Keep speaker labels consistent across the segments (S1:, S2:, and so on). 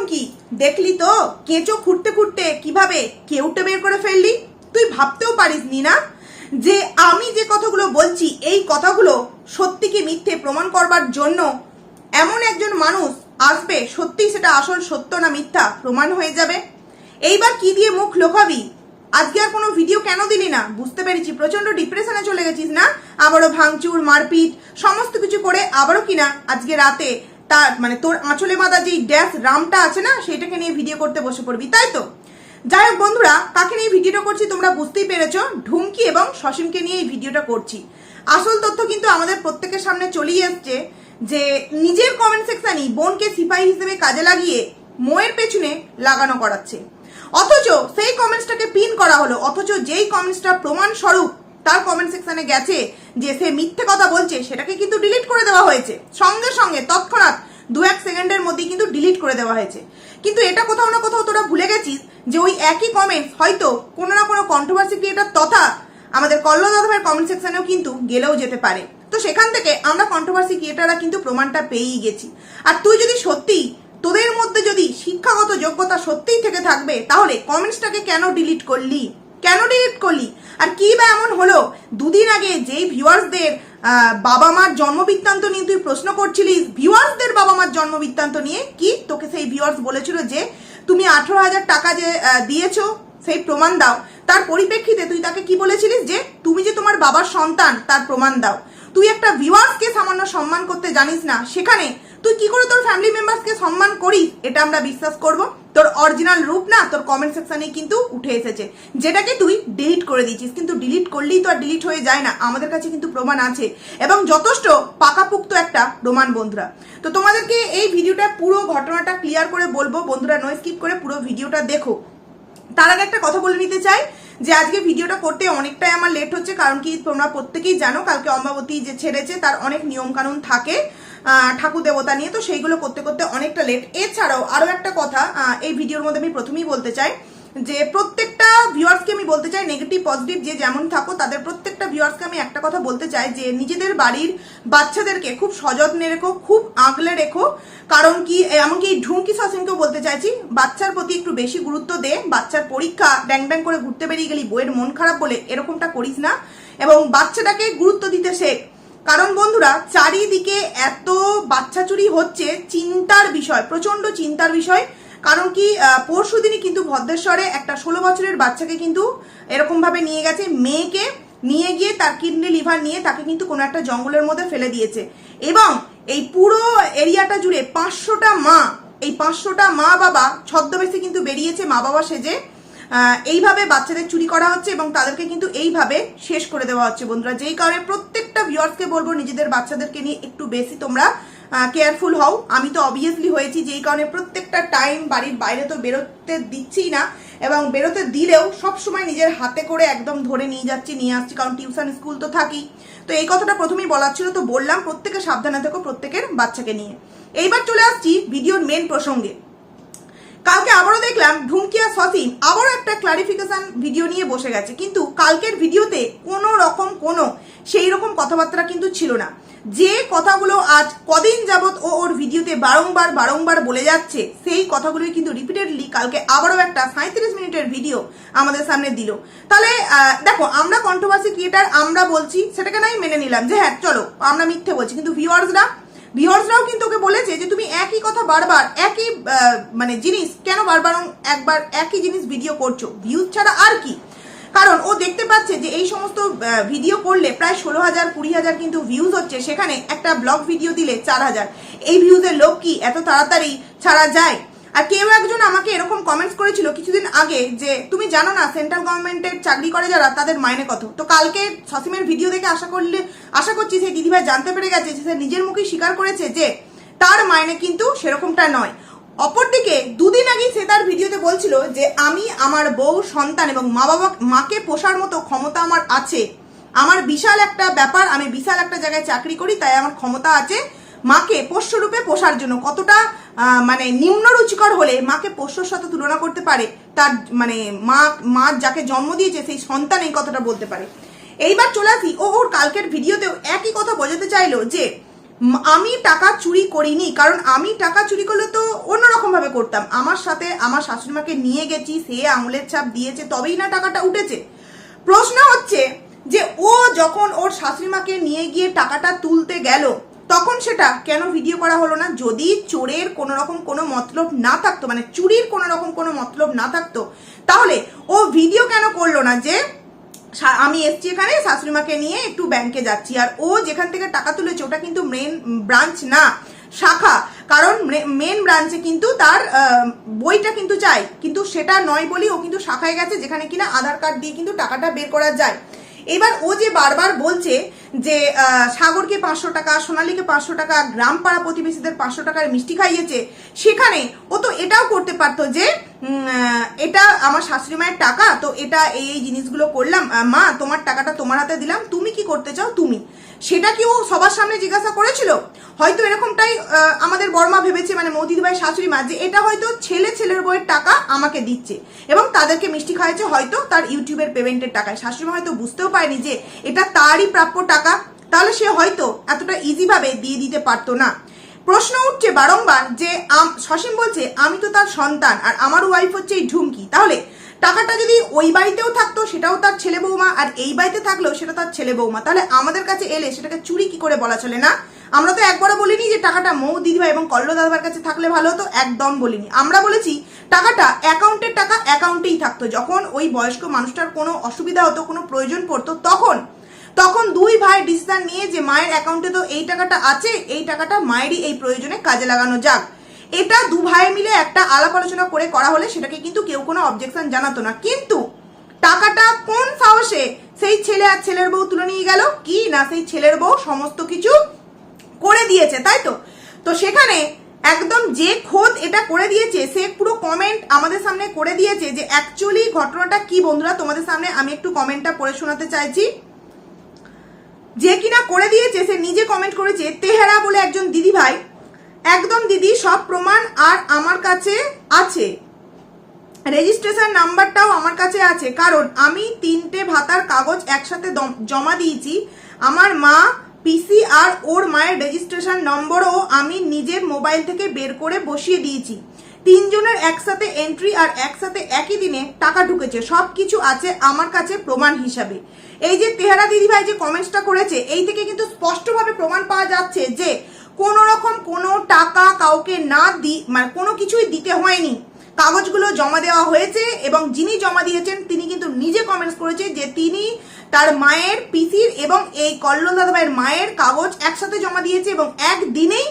S1: ঢুমকি দেখলি তো, কেঁচো খুঁড়তে খুঁড়তে কীভাবে কেউটে বের করে ফেললি? তুই ভাবতেও পারিস নি না? যে আমি যে কথাগুলো বলছি, এই কথাগুলো সত্যি কি মিথ্যে প্রমাণ করবার জন্য এমন একজন মানুষ আসবে, সত্যি সেটা আসল সত্য না মিথ্যা প্রমাণ হয়ে যাবে? এইবার কি দিয়ে মুখ লোকাবি আজকে আর কোনো ভিডিও কেন দিলি না? বুঝতে পেরেছি প্রচণ্ড ডিপ্রেশনে চলে গেছিস না? আবারও ভাঙচুর, মারপিট, সমস্ত কিছু করে আবারও কিনা আজকে রাতে তার মানে তোর আঁচলে মাদা যেই ড্যাশ রামটা আছে না, সেটাকে নিয়ে ভিডিও করতে বসে পড়বি, তাই তো? যাই হোক বন্ধুরা, কাকে নিয়ে ভিডিওটা করছি তোমরা বুঝতেই পেরেছ, ঢুমকি এবং সসীমকে নিয়ে এই ভিডিওটা করছি। আসল তথ্য কিন্তু আমাদের প্রত্যেকের সামনে চলেই এসছে যে নিজের কমেন্ট সেকশনই বোনকে সিপাহী হিসেবে কাজে লাগিয়ে মোয়ের পেছনে লাগানো করাচ্ছে। অথচ সেই কমেন্টসটাকে পিন করা হলো, অথচ যেই কমেন্টসটা প্রমাণ স্বরূপ তার কমেন্ট সেকশনে গেছে যে সে মিথ্যে কথা বলছে, সেটাকে কিন্তু ডিলিট করে দেওয়া হয়েছে। সঙ্গে সঙ্গে, তৎক্ষণাৎ দু এক সেকেন্ডের মধ্যেই কিন্তু ডিলিট করে দেওয়া হয়েছে। কিন্তু এটা কোথাও না কোথাও তোরা ভুলে গেছিস যে ওই একই কমেন্ট হয়তো কোনো না কোনো কন্ট্রোভার্সি ক্রিয়েটার তথা আমাদের কল্ল দাদাভাইয়ের কমেন্ট সেকশনেও কিন্তু গেলেও যেতে পারে। তো সেখান থেকে আমরা কন্ট্রোভার্সি ক্রিয়েটাররা কিন্তু প্রমাণটা পেয়েই গেছি। আর তুই যদি সত্যি তোদের মধ্যে যদি শিক্ষাগত যোগ্যতা সত্যিই থেকে থাকবে, তাহলে কমেন্টসটাকে কেন ডিলিট করলি? কেন ডিলিট করলি? আর কি বা এমন হলো? দুদিন আগে যেই ভিউয়ার্সদের বাবা মার জন্মবৃত্তান্ত নিয়ে তুই প্রশ্ন করছিলিস, ভিউয়ার্সদের বাবা মার জন্মবৃত্তান্ত নিয়ে? কি? তোকে সেই ভিউয়ার্স বলেছিল যে, তুমি আঠারো হাজার টাকা যে দিয়েছ, সেই প্রমাণ দাও। তার পরিপ্রেক্ষিতে তুই তাকে কি বলেছিলিস যে, তুমি যে তোমার বাবার সন্তান, তার প্রমাণ দাও। তুই একটা ভিউয়ার্সকে সামান্য সম্মান করতে জানিস না। সেখানে তুই কি করে তোর ফ্যামিলি মেম্বার্সকে সম্মান করিস? এটা আমরা বিশ্বাস করব। তোর অরিজিনাল রূপ না তোর কমেন্ট সেকশনে কিন্তু উঠে এসেছে। যেটাকে তুই ডিলিট করে দিয়েছিস, কিন্তু ডিলিট করলেই তো আর ডিলিট হয়ে যায় না। আমাদের কাছে কিন্তু প্রমাণ আছে। এবং যথেষ্ট পাকাপুক্ত একটা প্রমাণ বন্ধুরা। তো তোমাদেরকে এই ভিডিওটা, পুরো ঘটনাটা ক্লিয়ার করে বলব। বন্ধুরা নয় স্কিপ করে পুরো ভিডিওটা দেখো। তার আগে একটা কথা বলে নিতে চাই, যে আজকে ভিডিওটা করতে অনেকটাই আমার লেট হচ্ছে, কারণ কি তোমরা প্রত্যেকেই জানো, কালকে অম্বাবতী যে ছেড়েছে, তার অনেক নিয়মকানুন থাকে। ঠাকুর দেবতা নিয়ে, তো সেইগুলো করতে করতে অনেকটা লেট এছাড়াও আরও একটা কথা এই ভিডিওর মধ্যে আমি প্রথমেই বলতে চাই যে প্রত্যেকটা ভিউয়ার্সকে আমি বলতে চাই নেগেটিভ পজিটিভ যে যেমন থাকো তাদের প্রত্যেকটা ভিউয়ার্সকে আমি একটা কথা বলতে চাই যে নিজেদের বাড়ির বাচ্চাদেরকে খুব সযত্নে রেখো, খুব আগলে রেখো। কারণ কি, এমনকি এই ঢুমকি শাসনকেও বলতে চাইছি, বাচ্চার প্রতি একটু বেশি গুরুত্ব দে, বাচ্চার পরীক্ষা ড্যাং ড্যাং করে ঘুরতে বেরিয়ে গেলি, বইয়ের মন খারাপ বলে এরকমটা করিস না। এবং বাচ্চাটাকে গুরুত্ব দিতে শেখ। কারণ বন্ধুরা, চারিদিকে এত বাচ্চা চুরি হচ্ছে, চিন্তার বিষয় প্রচণ্ড চিন্তার বিষয়। কারণ কি পরশু দিনই কিন্তু ভদ্রেশ্বরে একটা ষোলো বছরের বাচ্চাকে কিন্তু এরকম ভাবে নিয়ে গেছে, মেয়েকে নিয়ে গিয়ে তার কিডনি, লিভার নিয়ে তাকে কিন্তু কোনো একটা জঙ্গলের মধ্যে ফেলে দিয়েছে। এবং এই পুরো এরিয়াটা জুড়ে পাঁচশোটা মা, এই পাঁচশোটা মা বাবা ছদ্মবেশে কিন্তু বেরিয়েছে মা বাবা সেজে। এইভাবে বাচ্চাদের চুরি করা হচ্ছে এবং তাদেরকে কিন্তু এইভাবে শেষ করে দেওয়া হচ্ছে বন্ধুরা। যেই কারণে প্রত্যেকটা ভিউয়ার্সকে বলব, নিজেদের বাচ্চাদেরকে নিয়ে একটু বেশি তোমরা কেয়ারফুল হও। আমি তো অবভিয়াসলি হয়েছি, যেই কারণে প্রত্যেকটা টাইম বাড়ির বাইরে তো বেরোতে দিচ্ছিই না এবং বেরোতে দিলেও সব সময় নিজের হাতে করে একদম ধরে নিয়ে যাচ্ছি, নিয়ে আসছি, কারণ টিউশন স্কুল তো থাকি তো এই কথাটা প্রথমেই বলার ছিল, তো বললাম প্রত্যেকে সাবধানে থেকো প্রত্যেকের বাচ্চাকে নিয়ে। এইবার চলে আসছি ভিডিওর মেন প্রসঙ্গে। কালকে আবারও দেখলাম ঢুমকিয়া সসিম আবারও একটা ক্লারিফিকেশন ভিডিও নিয়ে বসে গেছে। কিন্তু কালকের ভিডিওতে কোনো রকম কোনো সেই রকম কথাবার্তা কিন্তু ছিল না। যে কথাগুলো আজ কদিন যাবত ও ওর ভিডিওতে বারংবার বারংবার বলে যাচ্ছে, সেই কথাগুলোই কিন্তু রিপিটেডলি কালকে আবারও একটা সাঁত্রিশ মিনিটের ভিডিও আমাদের সামনে দিল। তাহলে দেখো, আমরা কন্ট্রোভার্সি ক্রিয়েটার আমরা বলছি, সেটাকে নাই মেনে নিলাম যে হ্যাঁ চলো, আমরা মিথ্যে বলছি, কিন্তু ভিউয়ার্সরা ভিউয়ার্সরাও কিন্তু ওকে বলেছে যে তুমি একই কথা বারবার, একই মানে জিনিস কেন বারবার একবার একই জিনিস ভিডিও করছ? ভিউজ ছাড়া আর কি? কারণ ও দেখতে পাচ্ছে যে এই সমস্ত ভিডিও করলে প্রায় ষোলো হাজার, কুড়ি হাজার কিন্তু ভিউজ হচ্ছে, সেখানে একটা ব্লগ ভিডিও দিলে চার হাজার। এই ভিউজের লোক কি এত তাড়াতাড়ি ছাড়া যায়? আর কেউ একজন আমাকে এরকম কমেন্টস করেছিল কিছুদিন আগে যে, তুমি জানো না সেন্ট্রাল গভর্নমেন্টের চাকরি করে যারা, তাদের মাইনে কত? তো কালকে সসিমের ভিডিও দেখে আশা করলে, আশা করছি সেই দিদিভাই জানতে পেরে গেছে যে সে নিজের মুখেই স্বীকার করেছে যে, তার মাইনে কিন্তু সেরকমটা নয়। অপরদিকে, দুদিন আগেই সে তার ভিডিওতে বলছিল যে, আমি আমার বউ, সন্তান এবং মা বাবা মাকে পোষার মতো ক্ষমতা আমার আছে। আমার বিশাল একটা ব্যাপার, আমি বিশাল একটা জায়গায় চাকরি করি, তাই আমার ক্ষমতা আছে। মাকে পোষ্যরূপে পোষার জন্য কতটা মানে নিম্ন রুচিকর হলে মাকে পোষ্যর সাথে তুলনা করতে পারে, তার মানে মা মা যাকে জন্ম দিয়েছে সেই সন্তান এই কথাটা বলতে পারে। এইবার চলে আসি, ও ওর কালকের ভিডিওতেও একই কথা বোঝাতে চাইলো যে আমি টাকা চুরি করিনি, কারণ আমি টাকা চুরি করলে তো অন্যরকম ভাবে করতাম। আমার সাথে আমার শাশুড়িমাকে নিয়ে গেছি, সে আঙুলের ছাপ দিয়েছে, তবেই না টাকাটা উঠেছে। প্রশ্ন হচ্ছে যে, ও যখন ওর শাশুড়িমাকে নিয়ে গিয়ে টাকাটা তুলতে গেল তখন সেটা কেন ভিডিও করা হলো না? যদি চোরের কোনো রকম কোনো মতলব না থাকতো মানে চুরির কোনো রকম কোনো মতলব না থাকতো, তাহলে ও ভিডিও কেন করল না যে আমি এসছি এখানে, শাশুড়িমাকে নিয়ে একটু ব্যাংকে যাচ্ছি। আর ও যেখান থেকে টাকা তুলেছে, ওটা কিন্তু মেন ব্রাঞ্চ না, শাখা। কারণ মেন ব্রাঞ্চে কিন্তু তার বইটা কিন্তু চাই। কিন্তু সেটা নয় বলি ও কিন্তু শাখায় গেছে, যেখানে কিনা আধার কার্ড দিয়ে কিন্তু টাকাটা বের করা যায়। এবার ও যে বারবার বলছে যে সাগরকে পাঁচশো টাকা, সোনালীকে পাঁচশো টাকা গ্রাম পাড়া প্রতিবেশীদের পাঁচশো টাকার মিষ্টি খাইয়েছে, সেখানে ও তো এটাও করতে পারতো যে এটা আমার শাশুড়ি মায়ের টাকা, তো এটা এই জিনিসগুলো করলাম মা, তোমার টাকাটা তোমার হাতে দিলাম, তুমি কি করতে চাও, তুমি। সেটা কি ও সবার সামনে জিজ্ঞাসা করেছিল? হয়তো এরকমটাই আমাদের বর্মা ভেবেছে মানে মৌদিদি ভাই শাশুড়ি মা, যে এটা হয়তো ছেলে ছেলের বইয়ের টাকা আমাকে দিচ্ছে, এবং তাদেরকে মিষ্টি খাওয়াচ্ছে হয়তো তার ইউটিউবের পেমেন্টের টাকায়। শাশুড়ি মা হয়তো বুঝতেও পারেনি যে এটা তারই প্রাপ্য টাকা তাহলে সে হয়তো এতটা ইজিভাবে দিয়ে দিতে পারতো না। প্রশ্ন উঠছে বারংবার যে সসীম বলছে, আমি তো তার সন্তান আর আমার ওয়াইফ হচ্ছে এই ঢুমকি। তাহলে টাকাটা যদি ওই বাড়িতেও থাকতো, সেটাও তার ছেলে বৌমা, আর এই বাড়িতে থাকলেও সেটা তার ছেলে বৌমা। তাহলে আমাদের কাছে এলে সেটাকে চুরি কি করে বলা চলে না? আমরা তো একবারও বলিনি যে টাকাটা মৌ দিদিভাই এবং কল্লো দাদাবার কাছে থাকলে ভালো হতো, একদম বলিনি। আমরা বলেছি টাকাটা অ্যাকাউন্টের টাকা অ্যাকাউন্টেই থাকতো। যখন ওই বয়স্ক মানুষটার কোনো অসুবিধা হতো, কোনো প্রয়োজন পড়তো, তখন তখন দুই ভাই ডিসিশন নিয়ে যে মায়ের অ্যাকাউন্টে তো এই টাকাটা আছে, এই টাকাটা মায়েরই এই প্রয়োজনে কাজে লাগানো যাক। এটা দু ভাই মিলে একটা আলাপ আলোচনা করে করা হলে সেটাকে কিন্তু কেউ কোনো অবজেকশন জানাতো না। কিন্তু টাকাটা কোন সাহসে সেই ছেলে আর ছেলের বউ তুলে নিয়ে গেল? কি না সেই ছেলের বউ সমস্ত কিছু করে দিয়েছে, তাই তো? তো সেখানে একদম যে খোদ এটা করে দিয়েছে, সে পুরো কমেন্ট আমাদের সামনে করে দিয়েছে যে অ্যাকচুয়ালি ঘটনাটা কি বন্ধুরা? তোমাদের সামনে আমি একটু কমেন্টটা পড়ে শোনাতে চাইছি। যে কিনা করে দিয়েছে, সে নিজে কমেন্ট করেছে, তেহারা বলে একজন দিদি ভাই একদম দিদি, সব প্রমাণ আর আমার কাছে আছে। রেজিস্ট্রেশন নাম্বারটাও আমার কাছে আছে। কারণ আমি তিনটে ভাতার কাগজ একসাথে জমা দিয়েছি। আমার মা পিসি আর ওর মায়ের রেজিস্ট্রেশন নম্বরও আমি নিজের মোবাইল থেকে বের করে বসিয়ে দিয়েছি। তিনজনের একসাথে এন্ট্রি আর একসাথে একই দিনে টাকা ঢুকেছে। সব কিছু আছে আমার কাছে প্রমাণ হিসাবে। এই যে তেহারা দিদিভাই যে কমেন্টসটা করেছে, এই থেকে কিন্তু স্পষ্টভাবে প্রমাণ পাওয়া যাচ্ছে যে কোনো রকম কোনো টাকা কাউকে না দি মানে কোনো কিছুই দিতে হয়নি। কাগজগুলো জমা দেওয়া হয়েছে এবং যিনি জমা দিয়েছেন, তিনি কিন্তু নিজে কমেন্টস করেছে যে তিনি তার মায়ের, পিসির এবং এই কল্লোল দাদাভাইয়ের মায়ের কাগজ একসাথে জমা দিয়েছে এবং একদিনেই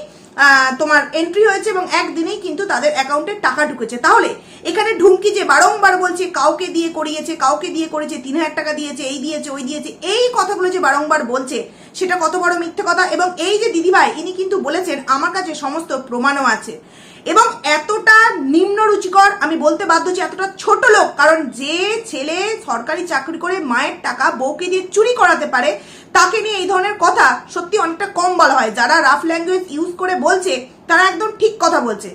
S1: তোমার এন্ট্রি হয়েছে এবং একদিনেই কিন্তু তাদের অ্যাকাউন্টে টাকা ঢুকেছে। তাহলে, এখানে ঢুমকি যে বারংবার বলছে, কাউকে দিয়ে করিয়েছে, কাউকে দিয়ে করেছে, তিন হাজার টাকা দিয়েছে, এই দিয়েছে, ওই দিয়েছে, এই কথাগুলো যে বারংবার বলছে, সেটা কত বড় মিথ্যে কথা? এবং এই যে দিদিভাই, ইনি কিন্তু বলেছেন, আমার কাছে সমস্ত প্রমাণও আছে। এবং এতটা নিম্ন রুচিকর আমি বলতে বাধ্য হচ্ছি এতটা ছোট লোক, কারণ যে ছেলে সরকারি চাকরি করে মায়ের টাকা বউকে দিয়ে চুরি করাতে পারে, তাকে নিয়ে এই ধরনের কথা সত্যি অনেকটা কম বলা হয়। যারা রাফ ল্যাঙ্গুয়েজ ইউজ করে বলছে, তারা একদম ঠিক কথা বলছে।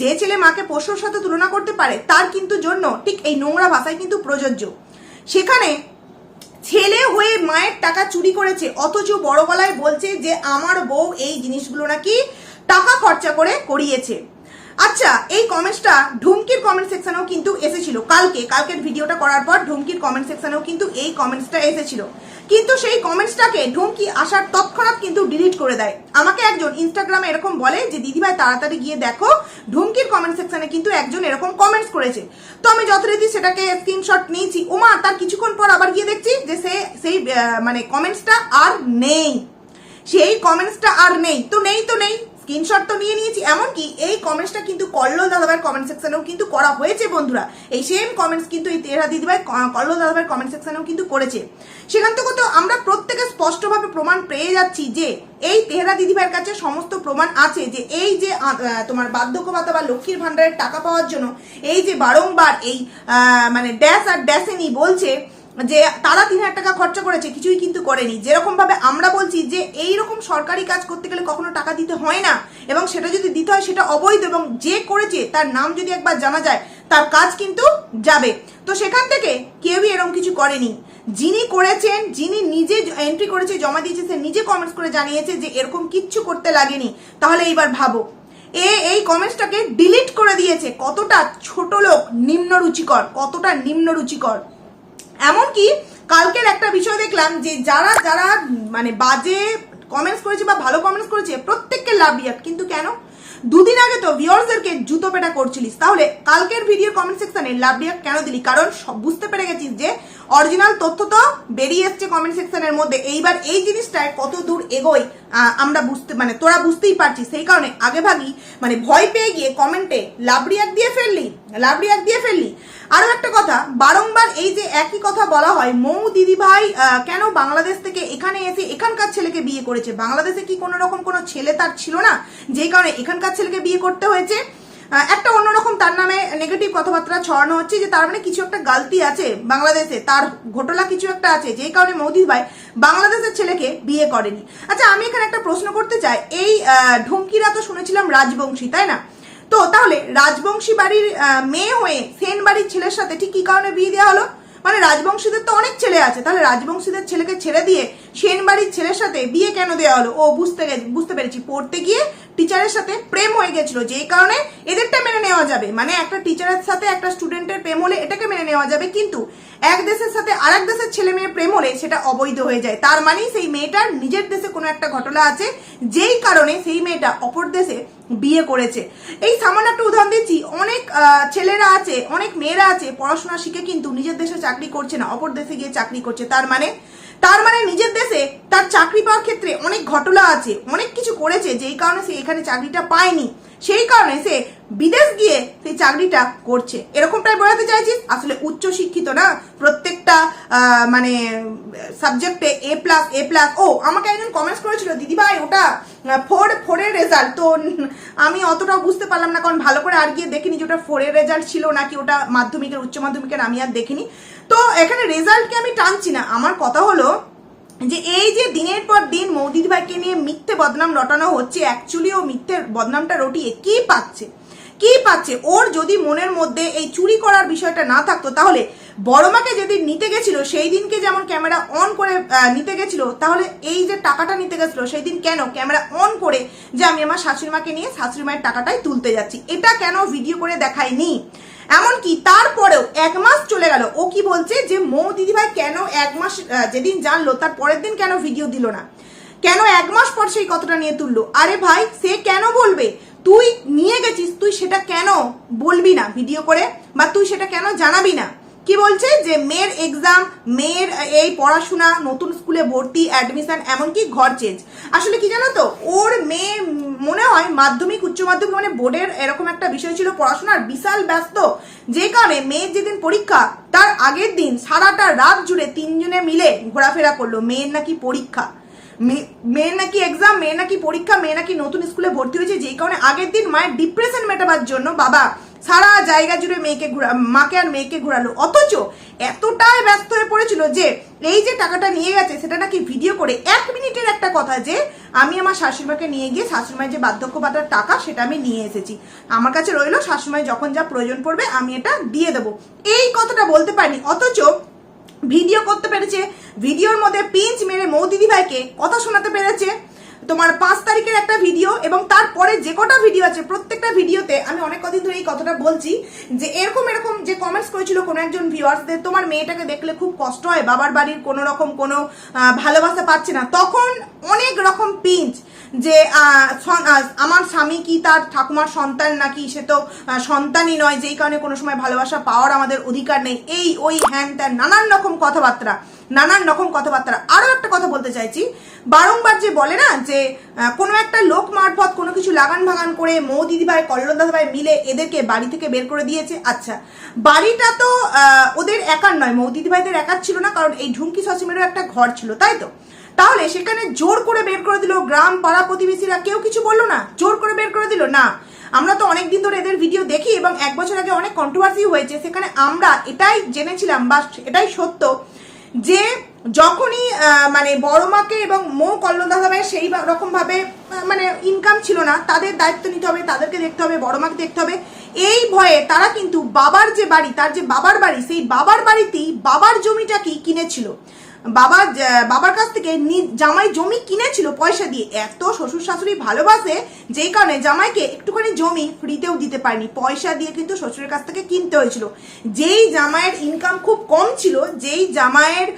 S1: যে ছেলে মাকে পশুর সাথে তুলনা করতে পারে, তার কিন্তু জন্য ঠিক এই নোংরা ভাষায় কিন্তু প্রযোজ্য। সেখানে ছেলে হয়ে মায়ের টাকা চুরি করেছে, অথচ বড় গলায় বলছে যে, আমার বউ এই জিনিসগুলো নাকি টাকা খরচা করে করিয়েছে। আচ্ছা এই কমেন্টসটা ঢুমকির কমেন্ট সেকশনেও কিন্তু এসেছিল কালকে। কালকের ভিডিওটা করার পর ঢুমকির কমেন্ট সেকশনেও কিন্তু এই কমেন্টসটা এসেছিল। কিন্তু সেই কমেন্টসটাকে ঢুমকি আসার তৎক্ষণাৎ কিন্তু ডিলিট করে দেয়। আমাকে একজন ইনস্টাগ্রামে এরকম বলে যে, দিদিভাই, তাড়াতাড়ি গিয়ে দেখো। ঢুমকির কমেন্ট সেকশনে কিন্তু একজন এরকম কমেন্টস করেছে। তো আমি যথারীতি সেটাকে স্ক্রিনশট নিয়েছি। ওমা তার কিছুক্ষণ পর আবার গিয়ে দেখছি যে, সে, সেই মানে কমেন্টসটা আর নেই। সেই কমেন্টসটা আর নেই। তো নেই তো নেই। স্ক্রিনশট তো নিয়ে নিয়েছি, এমনকি এই কমেন্টসটা কিন্তু কল্লোল দাদাভাইয়ের কমেন্ট সেকশনেও কিন্তু করা হয়েছে বন্ধুরা। এই সেম কমেন্টস কিন্তু এই তেরা দিদিভাই কল্লোল দাদাভাইয়ের কমেন্ট সেকশনেও কিন্তু করেছে। সেখান থেকে তো আমরা প্রত্যেকে স্পষ্টভাবে প্রমাণ পেয়ে যাচ্ছি যে, এই তেহরা দিদিভাইয়ের কাছে সমস্ত প্রমাণ আছে যে, এই যে তোমার বার্ধক্য ভাতা বা লক্ষ্মীর ভাণ্ডারের টাকা পাওয়ার জন্য এই যে বারংবার এই মানে ড্যাশ আর ড্যাশেনি বলছে যে তারা তিন হাজার টাকা খরচা করেছে, কিছুই কিন্তু করেনি। যেরকম ভাবে আমরা বলছি যে এই রকম সরকারি কাজ করতে গেলে কখনো টাকা দিতে হয় না, এবং সেটা যদি দিতে হয় সেটা অবৈধ, এবং যে করেছে তার নাম যদি একবার জানা যায়, তার কাজ কিন্তু যাবে। তো সেখান থেকে কেউই এরকম কিছু করেনি। যিনি করেছেন, যিনি নিজে এন্ট্রি করেছে, জমা দিয়েছে, সে নিজে কমেন্টস করে জানিয়েছে যে এরকম কিচ্ছু করতে লাগেনি। তাহলে এইবার ভাবো, এ এই কমেন্টসটাকে ডিলিট করে দিয়েছে। কতটা ছোট লোক নিম্ন রুচিকর কতটা নিম্ন রুচিকর এমনকি কালকের একটা বিষয় দেখলাম যে যারা যারা মানে বাজে কমেন্টস করেছে বা ভালো কমেন্টস করেছে, প্রত্যেককে লাভ রিয়াক্ট কিন্তু কেন? দুদিন আগে তো ভিউয়ার্সদেরকে জুতো পেটা করছিলিস। তাহলে কালকের ভিডিওর কমেন্ট সেকশনে লাভ রিয়াক্ট কেন দিলি? কারণ সব বুঝতে পেরে গেছিস যে অরিজিনাল তথ্য তো বেরিয়ে এসছে কমেন্ট সেকশনের মধ্যে। এইবার এই জিনিসটায় কত দূর আহ, আমরা বুঝতে মানে তোরা বুঝতেই পারছিস। সেই কারণে আগে ভাগই মানে ভয় পেয়ে গিয়ে কমেন্টে লাভ রিয়াক্ট দিয়ে ফেললি লাভ রিয়াক্ট দিয়ে ফেললি। আরও একটা কথা বারংবার এই যে একই কথা বলা হয় মৌ দিদি ভাই কেন বাংলাদেশ থেকে এখানে এসে এখানকার ছেলেকে বিয়ে করেছে? বাংলাদেশে কি কোনো রকম কোনো ছেলে তার ছিল না? যেই কারণে এখানকার ছেলেকে বিয়ে করতে হয়েছে। একটা অন্যরকম তার নামে নেগেটিভ কথাবার্তা ছড়ানো হচ্ছে যে তার মানে কিছু একটা গালতি আছে বাংলাদেশে। তার ঘটনা কিছু একটা আছে, যেই কারণে মোদি ভাই বাংলাদেশের ছেলেকে বিয়ে করেনি। আচ্ছা আমি এখানে একটা প্রশ্ন করতে চাই। এই ঢুমকিরা তো শুনেছিলাম রাজবংশী, তাই না? তো তাহলে রাজবংশী বাড়ির মেয়ে হয়ে সেন বাড়ির ছেলের সাথে ঠিক কি কারণে বিয়ে দেওয়া হলো? মানে রাজবংশীদের তো অনেক ছেলে আছে। তাহলে রাজবংশীদের ছেলেকে ছেড়ে দিয়ে সেন বাড়ির ছেলের সাথে বিয়ে কেন দেওয়া হলো? ও বুঝতে বুঝতে পেরেছি। পড়তে গিয়ে টিচারের সাথে প্রেম হয়ে গেছিল। যেই কারণে এদেরটা মেনে নেওয়া যাবে। মানে একটা টিচারের সাথে একটা স্টুডেন্টের প্রেম হলে এটাকে মেনে নেওয়া যাবে। কিন্তু এক দেশের সাথে আর এক দেশের ছেলে মেয়ে প্রেম হলে সেটা অবৈধ হয়ে যায়। তার মানেই সেই মেয়েটার নিজের দেশে কোনো একটা ঘটনা আছে। যেই কারণে সেই মেয়েটা অপর দেশে বিয়ে করেছে। এই সামান্য একটা উদাহরণ দিচ্ছি, অনেক ছেলেরা আছে, অনেক মেয়েরা আছে, পড়াশোনা শিখে কিন্তু নিজের দেশে চাকরি করছে না, অপর দেশে গিয়ে চাকরি করছে। তার মানে তার মানে নিজের দেশে তার চাকরি পাওয়ার ক্ষেত্রে অনেক ঘটনা আছে, অনেক কিছু করেছে, যেই কারণে সে এখানে চাকরিটা পায়নি। সেই কারণে সে বিদেশ গিয়ে সেই চাকরিটা করছে। এরকমটাই বোঝাতে চাইছিস? আসলে উচ্চ শিক্ষিত না? প্রত্যেকটা মানে সাবজেক্টে এ প্লাস এ প্লাস ও, আমাকে একজন কমেন্টস করেছিল দিদি ভাই ওটা ফোর ফোরের রেজাল্ট তো আমি অতটা বুঝতে পারলাম না, কারণ ভালো করে আর গিয়ে দেখিনি যে ওটা ফোরের রেজাল্ট ছিল নাকি ওটা মাধ্যমিকের, উচ্চ মাধ্যমিকের আমি আর দেখিনি। তো এখানে রেজাল্টকে আমি টানছি না। আমার কথা হলো যে এই যে দিনের পর দিন মৌদিদি ভাইকে নিয়ে মিথ্যে বদনাম রটানো হচ্ছে অ্যাকচুয়ালি ও মিথ্যে বদনামটা রটিয়ে কি পাচ্ছে? কি পাচ্ছে? ওর যদি মনের মধ্যে এই চুরি করার বিষয়টা না থাকতো, তাহলে বড় মাকে যেদিন নিতে গেছিল, সেই দিনকে যেমন ক্যামেরা অন করে নিতে গেছিল, তাহলে এই যে টাকাটা নিতে গেছিল, সেই দিন কেন ক্যামেরা অন করে যে আমি আমার শাশুড়ি মাকে নিয়ে শাশুড়ি মায়ের টাকাটাই তুলতে যাচ্ছি? এটা কেন ভিডিও করে দেখায়নি? এমনকি তারপরেও এক মাস চলে গেল। ও কি বলছে যে, মৌ দিদিভাই কেন এক মাস যেদিন জানলো, তার পরের দিন কেন ভিডিও দিল না? কেন এক মাস পর সেই কথাটা নিয়ে তুললো? আরে ভাই, সে কেন বলবে? তুই নিয়ে গেছিস, তুই সেটা কেন বলবি না ভিডিও করে? বা তুই সেটা কেন জানাবি না? কি বলছে যে, মেয়ের এক্সাম মেয়ের এই পড়াশোনা, নতুন স্কুলে ভর্তি অ্যাডমিশন এমনকি ঘর চেঞ্জ আসলে কি জানো তো, ওর মেয়ে মনে হয় মাধ্যমিক, উচ্চ মাধ্যমিক মানে বোর্ডের এরকম একটা বিষয় ছিল পড়াশোনার। বিশাল ব্যস্ত, যে কারণে মেয়ের যেদিন পরীক্ষা, তার আগের দিন সারাটা রাত জুড়ে তিনজনে মিলে ঘোরাফেরা করল, মেয়ের নাকি পরীক্ষা। মেয়ের নাকি এক্সাম মেয়ের নাকি পরীক্ষা মেয়ে নাকি নতুন স্কুলে ভর্তি হয়েছে যেই কারণে আগের দিন মায়ের ডিপ্রেশন মেটাবার জন্য বাবা সারা জায়গা জুড়ে মেয়েকে ঘুরা, মাকে আর মেয়েকে ঘোরালো। অথচ এতটাই ব্যস্ত হয়ে পড়েছিল যে, এই যে টাকাটা নিয়ে গেছে, সেটা নাকি ভিডিও করে এক মিনিটের একটা কথা যে, আমি আমার শাশুড়িমাকে নিয়ে গিয়ে শাশুড়িমার যে বার্ধক্য ভাতার টাকা, সেটা আমি নিয়ে এসেছি। আমার কাছে রইল শাশুড়িমায় যখন যা প্রয়োজন পড়বে, আমি এটা দিয়ে দেবো। এই কথাটা বলতে পারিনি, অথচ ভিডিও করতে পেরেছে ভিডিওর মধ্যে পিঞ্চ মেরে মৌ দিদি ভাইকে কথা শোনাতে পেরেছে। তোমার পাঁচ তারিখের একটা ভিডিও এবং তারপরে যে কটা ভিডিও আছে, প্রত্যেকটা ভিডিওতে আমি অনেক কদিন ধরে এই কথাটা বলছি যে এরকম এরকম যে কমেন্টস করেছিল কোনো একজন ভিউয়ার্সদের তোমার মেয়েটাকে দেখলে খুব কষ্ট হয়, বাবার বাড়ির কোনো রকম কোনো ভালোবাসা পাচ্ছে না। তখন অনেক রকম পিঞ্চ যে আমার স্বামী কি তার ঠাকুমার সন্তান নাকি? সে তো সন্তানই নয়, যেই কারণে কোনো সময় ভালোবাসা পাওয়ার আমাদের অধিকার নেই। এই ওই হ্যান ত্যান, নানান রকম কথাবার্তা। নানান রকম কথাবার্তা। আরও একটা কথা বলতে চাইছি। বারংবার যে বলে না, যে কোনো একটা লোক মারফত কোনো কিছু লাগান ভাগান করে মৌ দিদিভাই কল্লোল দাদাভাই মিলে এদেরকে বাড়ি থেকে বের করে দিয়েছে আচ্ছা। বাড়িটা তো ওদের একার নয়, মৌ দিদিভাইদের একার ছিল না, কারণ এই ঝুমকি সসিমেরও একটা ঘর ছিল, তাই তো? তাহলে সেখানে জোর করে বের করে দিল গ্রাম, পাড়া প্রতিবেশীরা, কেউ কিছু বলল না? জোর করে বের করে দিল? না। আমরা তো অনেক দিন ধরে এদের ভিডিও দেখি এবং এক বছর আগে অনেক কন্ট্রোভার্সি হয়েছে, সেখানে আমরা এটাই জেনেছিলাম বা এটাই সত্য যে যখনই মানে বড় মাকে এবং মো কল্ল দাদাভাই সেই রকম ভাবে মানে ইনকাম ছিল না, তাদের দায়িত্ব নিতে হবে, তাদেরকে দেখতে হবে, বড় মাকে দেখতে হবে। এই ভয়ে তারা কিন্তু বাবার যে বাড়ি, তার যে বাবার বাড়ি, সেই বাবার বাড়িতেই বাবার জমিটা কি কিনেছিল? বাবা বাবার কাছ থেকে জামাই জমি কিনেছিল পয়সা দিয়ে। এত শ্বশুর শাশুড়ি ভালোবাসে, যেই কারণে জামাইকে একটুখানি জমি ফ্রিতেও দিতে পারেনি। পয়সা দিয়ে কিন্তু শ্বশুরের কাছ থেকে কিনতে হয়েছিল। যেই জামাইয়ের ইনকাম খুব কম ছিল, যেই জামাইয়ের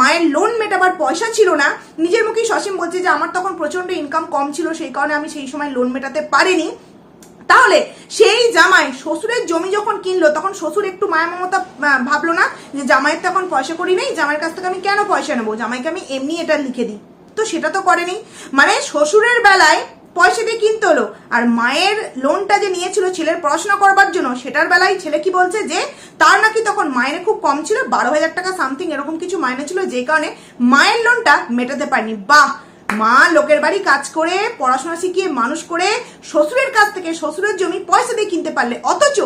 S1: মায়ের লোন মেটাবার পয়সা ছিল না, নিজের মুখেই সসীম বলছে যে আমার তখন প্রচণ্ড ইনকাম কম ছিল, সেই কারণে আমি সেই সময় লোন মেটাতে পারিনি। তাহলে সেই জামাই শ্বশুরের জমি যখন কিনলো, তখন শ্বশুর একটু মায়া মমতা ভাবলো না যে জামাইয়ের তো এখন পয়সা করি নেই, জামাইয়ের কাছ থেকে আমি কেন পয়সা নেব? জামাইকে আমি এমনি এটা লিখে দিই। তো সেটা তো করেনি। মানে শ্বশুরের বেলায় পয়সা দিয়ে কিনতে হলো, আর মায়ের লোনটা যে নিয়েছিল ছেলের পড়াশোনা করবার জন্য, সেটার বেলায় ছেলে কি বলছে যে, তার নাকি তখন মাইনে খুব কম ছিল, বারো হাজার টাকা সামথিং এরকম কিছু মাইনে ছিল, যে কারণে মায়ের লোনটা মেটাতে পারেনি। বাহ! মা লোকের বাড়ি কাজ করে, পড়াশোনা শিখিয়ে, মানুষ করে, শ্বশুরের কাছ থেকে শ্বশুরের জমি পয়সা দিয়ে কিনতে পারলে, অথচ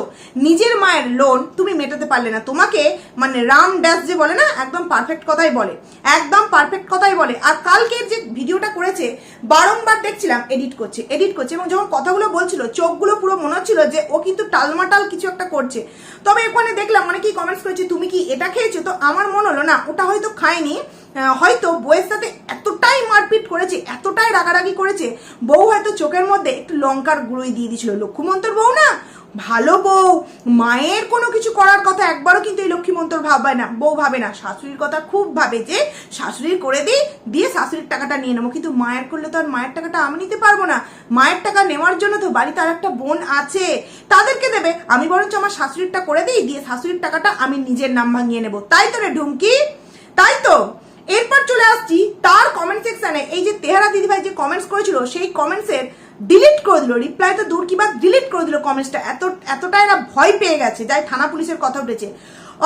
S1: নিজের মায়ের লোন তুমি মেটাতে পারলে না। তোমাকে মানে রাম ড্যাস যে বলে না, একদম পারফেক্ট কথাই বলে। একদম পারফেক্ট কথাই বলে। আর কালকে যে ভিডিওটা করেছে, বারংবার দেখছিলাম এডিট করছে এডিট করছে এবং যখন কথাগুলো বলছিল, চোখগুলো পুরো মনে হচ্ছিল যে ও কিন্তু টালমাটাল কিছু একটা করছে। তবে এখানে দেখলাম মানে অনেকেই কমেন্টস করেছে, তুমি কি এটা খেয়েছো? তো আমার মনে হলো না, ওটা হয়তো খায়নি। হয়তো বইয়ের সাথে এতটাই মারপিট করেছে, এতটাই রাগারাগি করেছে, বউ হয়তো চোখের মধ্যে একটু লঙ্কার গুঁড়োই দিয়ে দিয়েছিল। লক্ষ্মীমন্তর বউ না, ভালো বউ। মায়ের কোনো কিছু করার কথা একবারও কিন্তু এই লক্ষ্মীমন্তর ভাবে না, বউ ভাবে না। শাশুড়ির কথা খুব ভাবে যে, শাশুড়ির করে দিই, দিয়ে শাশুড়ির টাকাটা নিয়ে নেব। কিন্তু মায়ের করলে তো আর মায়ের টাকাটা আমি নিতে পারব না। মায়ের টাকা নেওয়ার জন্য তো বাড়িতে আর একটা বোন আছে। তাদেরকে দেবে। আমি বরঞ্চ আমার শাশুড়িরটা করে দিই, দিয়ে শাশুড়ির টাকাটা আমি নিজের নাম ভাঙিয়ে নেব। তাই তো রে ঢুমকি? তাই তো? এরপর চলে আসছি তার কমেন্ট সেকশনে এই যে তেহারা দিদিভাই যে কমেন্টস করেছিল, সেই কমেন্টসের ডিলিট করে দিল। রিপ্লাই তো দূর কি বা ডিলিট করে দিল কমেন্টসটা এত এতটা এরা ভয় পেয়ে গেছে। যাই থানা পুলিশের কথা উঠেছে।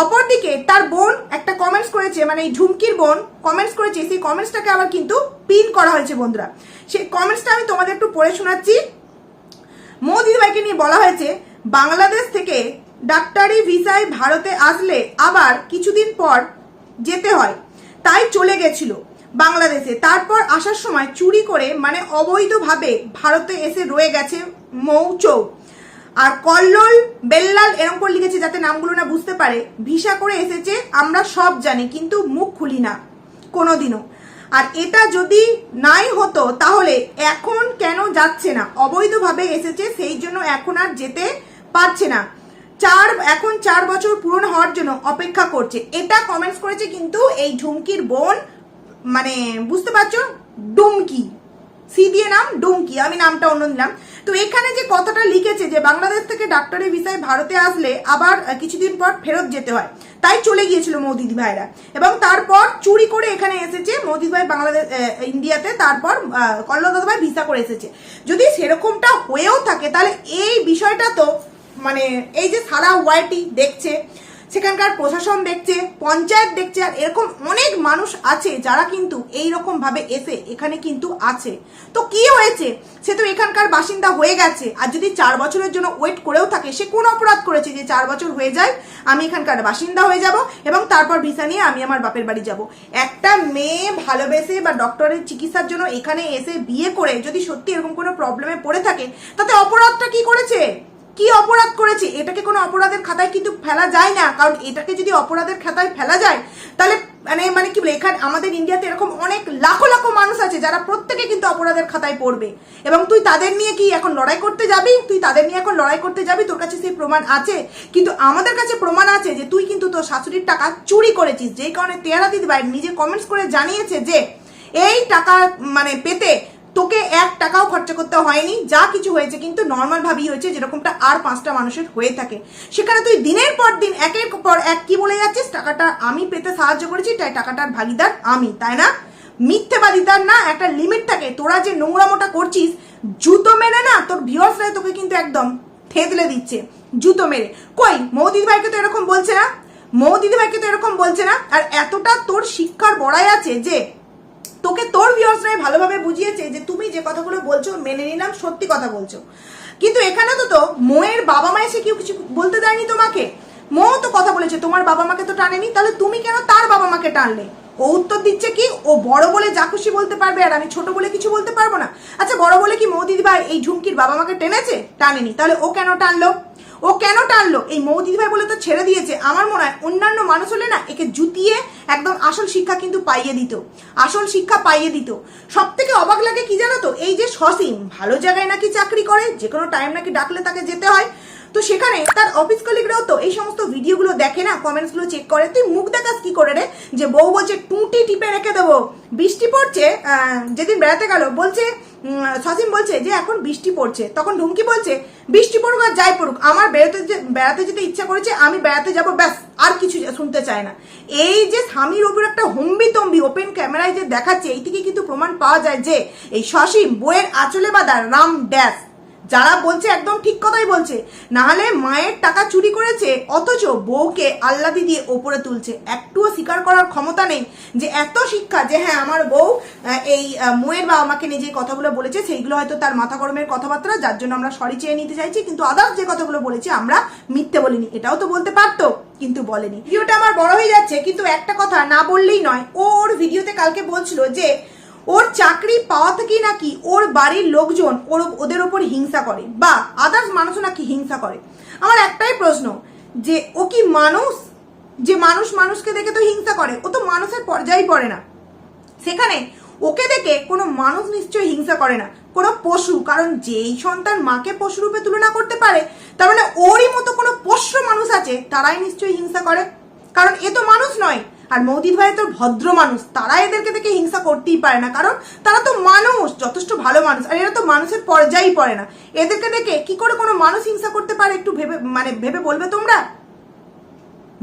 S1: অপরদিকে তার বোন একটা কমেন্টস করেছে মানে এই ঝুমকির বোন কমেন্টস করেছে। সেই কমেন্টসটাকে আবার কিন্তু পিন করা হয়েছে, বন্ধুরা। সেই কমেন্টসটা আমি তোমাদের একটু পড়ে শোনাচ্ছি। মৌ দিদিভাইকে নিয়ে বলা হয়েছে, বাংলাদেশ থেকে ডাক্তারি ভিসায় ভারতে আসলে আবার কিছুদিন পর যেতে হয়। তাই চলে গেছিল বাংলাদেশে। তারপর আসার সময় চুরি করে মানে অবৈধভাবে ভারতে এসে রয়ে গেছে মৌচৌ আর কল্লোল, বেল্লাল এরকম করে লিখেছে যাতে নামগুলো না বুঝতে পারে। ভিসা করে এসেছে, আমরা সব জানি, কিন্তু মুখ খুলি না কোনোদিনও। আর এটা যদি নাই হতো, তাহলে এখন কেন যাচ্ছে না? অবৈধভাবে এসেছে, সেই জন্য এখন আর যেতে পারছে না। চার, এখন চার বছর পূরণ হওয়ার জন্য অপেক্ষা করছে। এটা কমেন্টস করেছে কিন্তু এই ঝুমকির বোন মানে বুঝতে পারছ? ডুমকি। সি দিয়ে নাম ডুমকি। আমি নামটা অন্য দিলাম। তো এখানে যে কথাটা লিখেছে যে বাংলাদেশ থেকে ডাক্তারের ভিসায় ভারতে আসলে আবার কিছুদিন পর ফেরত যেতে হয়। তাই চলে গিয়েছিল মৌদিদি ভাইরা। এবং তারপর চুরি করে এখানে এসেছে মৌদিদি ভাই বাংলাদেশ ইন্ডিয়াতে। তারপর কল্লদাদা ভাই ভিসা করে এসেছে। যদি সেরকমটা হয়েও থাকে, তাহলে এই বিষয়টা তো মানে এই যে সারা ওয়াইটি দেখছে, সেখানকার প্রশাসন দেখছে, পঞ্চায়েত দেখছে, আর এরকম অনেক মানুষ আছে যারা কিন্তু এই ভাবে এসে এখানে কিন্তু আছে। তো কি হয়েছে? সে তো এখানকার বাসিন্দা হয়ে গেছে, আর যদি চার বছরের জন্য ওয়েট করেও থাকে, সে কোন অপরাধ করেছে যে চার বছর হয়ে যায়, আমি এখানকার বাসিন্দা হয়ে যাব এবং তারপর ভিসা নিয়ে আমি আমার বাপের বাড়ি যাব। একটা মেয়ে ভালোবেসে বা ডক্টরের চিকিৎসার জন্য এখানে এসে বিয়ে করে যদি সত্যি এরকম কোনো প্রবলেমে পড়ে থাকে, তাতে অপরাধটা কি করেছে? কি অপরাধ করেছে? এটাকে কোনো অপরাধের খাতায় কিন্তু ফেলা যায় না। কারণ এটাকে যদি অপরাধের খাতায় ফেলা যায়, তাহলে মানে মানে কি এখানে, আমাদের ইন্ডিয়াতে এরকম অনেক লাখো লাখো মানুষ আছে যারা প্রত্যেকে কিন্তু অপরাধের খাতায় পড়বে। এবং তুই তাদের নিয়ে কি এখন লড়াই করতে যাবি? তুই তাদের নিয়ে এখন লড়াই করতে যাবি? তোর কাছে সেই প্রমাণ আছে। কিন্তু আমাদের কাছে প্রমাণ আছে যে তুই কিন্তু তোর শাশুড়ির টাকা চুরি করেছিস। যেই কারণে তেয়ারা দিদিভাই নিজে কমেন্টস করে জানিয়েছে যে, এই টাকা মানে পেতে তোকে এক টাকাও খরচা করতে হয়নি, যা কিছু হয়েছে কিন্তু নর্মাল ভাবেই হয়েছে, যেরকমটা আর পাঁচটা মানুষের হয়ে থাকে। সেখানে তুই দিনের পর দিন, একের পর এক কি বলে যাচ্ছিস? টাকাটা আমি পেতে সাহায্য করেছি, তাই টাকাটার ভাগিদার আমি, তাই না? মিথ্যেবাদিতার না, একটা লিমিট থাকে। তোরা যে নোংরামোটা করছিস, জুতো মেরে না, তোর ভিউয়ার্সরা তোকে কিন্তু একদম থেতলে দিচ্ছে। জুতো মেরে। কই মৌদিদি ভাইকে তো এরকম বলছে না? মৌদিদি ভাইকে তো এরকম বলছে না? আর এতটা তোর শিক্ষার বড়াই আছে যে তোকে তোর ভিউয়ার্সরাই ভালোভাবে বুঝিয়েছে যে তুমি যে কথাগুলো বলছো, মেনে নিলাম, সত্যি কথা বলছো। কিন্তু এখানে তো তো মোয়ের বাবা মা এসে কেউ কিছু বলতে দেয়নি তোমাকে। মো তো কথা বলেছে, তোমার বাবা মাকে তো টানেনি, তাহলে তুমি কেন তার বাবা মাকে টানলে? ও উত্তর দিচ্ছে কি? ও বড় বলে যা খুশি বলতে পারবে, আর আমি ছোট বলে কিছু বলতে পারব না। আচ্ছা বড় বলে কি মৌ দিদি ভাই এই ঝুমকির বাবা মাকে টেনেছে? টানেনি। তাহলে ও কেন টানলো? ও কেন টানলো? এই মৌদিদি ভাই বলে তো ছেড়ে দিয়েছে। আমার মনে হয় অন্যান্য মানুষ হলে না একে জুতিয়ে একদম আসল শিক্ষা কিন্তু পাইয়ে দিত। আসল শিক্ষা পাইয়ে দিত। সব থেকে অবাক লাগে কি জানো তো? এই যে সসীম, ভালো জায়গায় নাকি চাকরি করে যে কোনো টাইম নাকি ডাকলে তাকে যেতে হয়। তো সেখানে তার অফিস কলিগরাও তো এই সমস্ত ভিডিওগুলো দেখে না কমেন্টসগুলো চেক করে, তুই মুখ দেখাস কি করে রে? যে বউ বলছে টুটি টিপে রেখে দেবো। বৃষ্টি পড়ছে যেদিন বেড়াতে গেল, বলছে সসীম বলছে যে এখন বৃষ্টি পড়ছে। তখন ঢুমকি বলছে, বৃষ্টি পড়ুক আর যাই পড়ুক, আমার বেড়াতে যে, বেড়াতে যেতে ইচ্ছা করেছে, আমি বেড়াতে যাব, ব্যাস, আর কিছু শুনতে চায় না। এই যে স্বামীর ওপর একটা হুম্বি তম্বি ওপেন ক্যামেরায় যে দেখাচ্ছে এই থেকে কিন্তু প্রমাণ পাওয়া যায় যে, এই সসীম বইয়ের আঁচলে বাঁধা রাম ড্যাশ যারা বলছে একদম ঠিক কথাই বলছে। নাহলে মায়ের টাকা চুরি করেছে, অথচ বউকে আল্লাদি দিয়ে ওপরে তুলছে। একটুও স্বীকার করার ক্ষমতা নেই যে এত শিক্ষা যে হ্যাঁ আমার বউ এই মোয়ের বাবা আমাকে যে কথাগুলো বলেছে, সেইগুলো হয়তো তার মাথা গরমের কথাবার্তা, যার জন্য আমরা সরি চেয়ে নিতে চাইছি, কিন্তু আদার্স যে কথাগুলো বলেছে আমরা মিথ্যে বলিনি। এটাও তো বলতে পারতো, কিন্তু বলেনি। ভিডিওটা আমার বড় হয়ে যাচ্ছে, কিন্তু একটা কথা না বললেই নয় ও ওর ভিডিওতে কালকে বলছিল যে ওর চাকরি পাওয়া থেকেই নাকি ওর বাড়ির লোকজন ওর ওদের ওপর হিংসা করে বা আদার্স মানুষও নাকি হিংসা করে। আমার একটাই প্রশ্ন, যে ও কি মানুষ? যে মানুষ মানুষকে দেখে তো হিংসা করে, ও তো মানুষের পর্যায়ে পড়ে না। সেখানে ওকে দেখে কোনো মানুষ নিশ্চয়ই হিংসা করে না, কোনো পশু, কারণ যেই সন্তান মাকে পশু রূপে তুলনা করতে পারে, তার মানে ওরই মতো কোনো পোষ্য মানুষ আছে, তারাই নিশ্চয়ই হিংসা করে। কারণ এ তো মানুষ নয় আর মৌদিদ ভাই তো ভদ্র মানুষ, তারা এদেরকে দেখে হিংসা করতেই পারে না, কারণ তারা তো মানুষ, যথেষ্ট ভালো মানুষ, আর এরা তো মানুষের পর্যায়েই পড়ে না। এদেরকে দেখে কি করে কোনো মানুষ হিংসা করতে পারে একটু ভেবে মানে ভেবে বলবে তোমরা?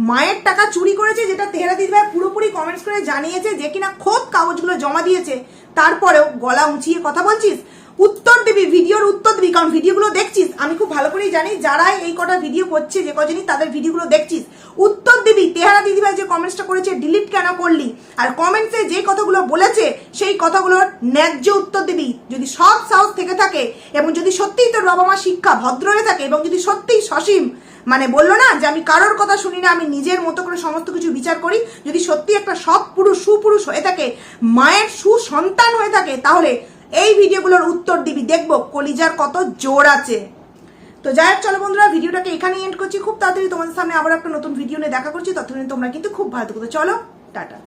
S1: মায়ের টাকা চুরি করেছে যেটা তেহরা ভাই পুরোপুরি কমেন্টস করে জানিয়েছে যে কিনা খোদ কাগজগুলো জমা দিয়েছে, তারপরেও গলা উঁচিয়ে কথা বলছিস? উত্তর দিবি, ভিডিওর উত্তর দিবি, কারণ ভিডিওগুলো দেখছিস। আমি খুব ভালো করেই জানি যারা এই কটা ভিডিও করছে, যে কজনই তাদের ভিডিওগুলো দেখছিস। উত্তর দিবি, তেহারা দিদি ভাই যে কমেন্টসটা করেছে ডিলিট কেন করলি? আর কমেন্টসে যে কথাগুলো বলেছে, সেই কথাগুলোর ন্যায্য উত্তর দিবি। যদি সব সাহস থেকে থাকে, এবং যদি সত্যিই তোর বাবা মা শিক্ষা ভদ্র হয়ে থাকে, এবং যদি সত্যিই সসীম মানে বলল না যে আমি কারোর কথা শুনি না, আমি নিজের মতো করে সমস্ত কিছু বিচার করি, যদি সত্যি একটা সৎ পুরুষ, সুপুরুষ হয়ে থাকে, মায়ের সুসন্তান হয়ে থাকে, তাহলে এই ভিডিওগুলোর উত্তর দিবি। দেখব কলিজার কত জোর আছে। তো যাই হোক, চলো বন্ধুরা, ভিডিওটাকে এখানেই এন্ড করছি। খুব তাড়াতাড়ি তোমাদের সামনে আবার একটা নতুন ভিডিও নিয়ে দেখা করছি। ততদিন তোমরা কিন্তু খুব ভালো থাকো। চলো, টাটা।